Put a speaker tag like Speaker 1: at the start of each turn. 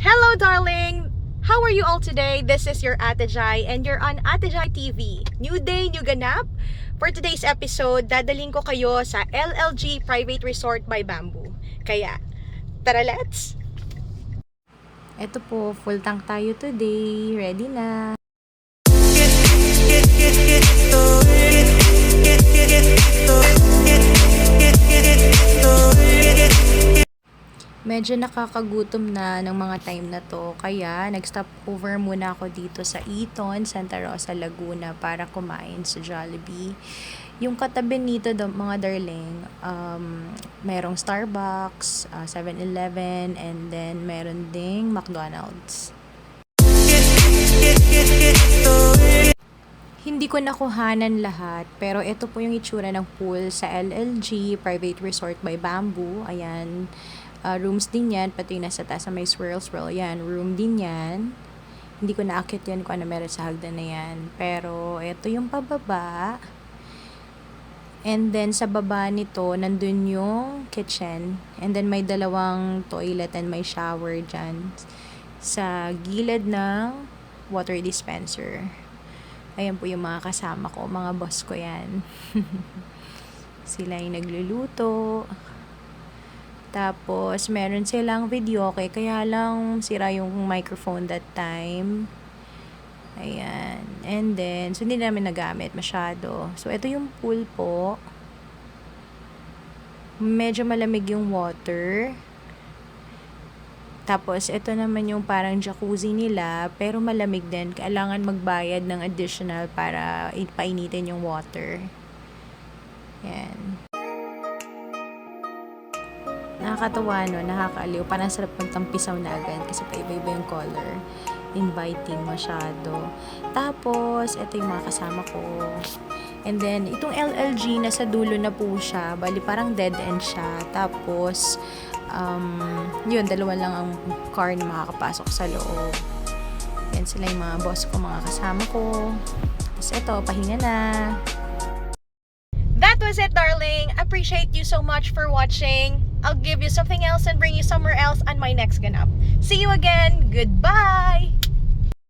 Speaker 1: Hello, darling! How are you all today? This is your Ate Jai and you're on Ate Jai TV. New day, new ganap. For today's episode, dadaling ko kayo sa LLG Private Resort by Bamboo. Kaya, tara let's!
Speaker 2: Ito po, full tank tayo today. Ready na. Medyo nakakagutom na ng mga time na to. Kaya, nag-stop over muna ako dito sa Eton, Santa Rosa, Laguna para kumain sa Jollibee. Yung katabi nito, do- mga darling, um, merong Starbucks, uh, 7-Eleven, and then meron ding McDonald's. Hindi ko nakuhanan lahat, pero ito po yung itsura ng pool sa LLG, Private Resort by Bamboo. Ayan, uh, rooms din yan, pati yung nasa taas sa may swirl swirl. Ayan, room din yan. Hindi ko naakit yan kung ano meron sa hagdan na yan. Pero, ito yung pababa. And then, sa baba nito, nandun yung kitchen. And then, may dalawang toilet and may shower dyan. Sa gilid ng water dispenser. Ayan po yung mga kasama ko. Mga boss ko yan. Sila yung nagluluto. Tapos, meron silang video okay, kaya lang sira yung microphone that time. Ayan. And then, so hindi namin nagamit masyado. So, ito yung pool po. Medyo malamig yung water. Tapos, ito naman yung parang jacuzzi nila, pero malamig din. Kailangan magbayad ng additional para ipainitin yung water. Yan. Nakakatawa, no? Nakakaaliw. Parang sarap magtampisaw na agad kasi paiba-iba yung color. Inviting masyado. Tapos, ito yung mga kasama ko. And then, itong LLG, nasa dulo na po siya. Bali, parang dead end siya. Tapos, um, yun, dalawa lang ang car na makakapasok sa loob. Yan sila yung mga boss ko, mga kasama ko. Tapos, ito, pahinga na.
Speaker 1: Was it, darling! Appreciate you so much for watching. I'll give you something else and bring you somewhere else on my next ganap. See you again! Goodbye!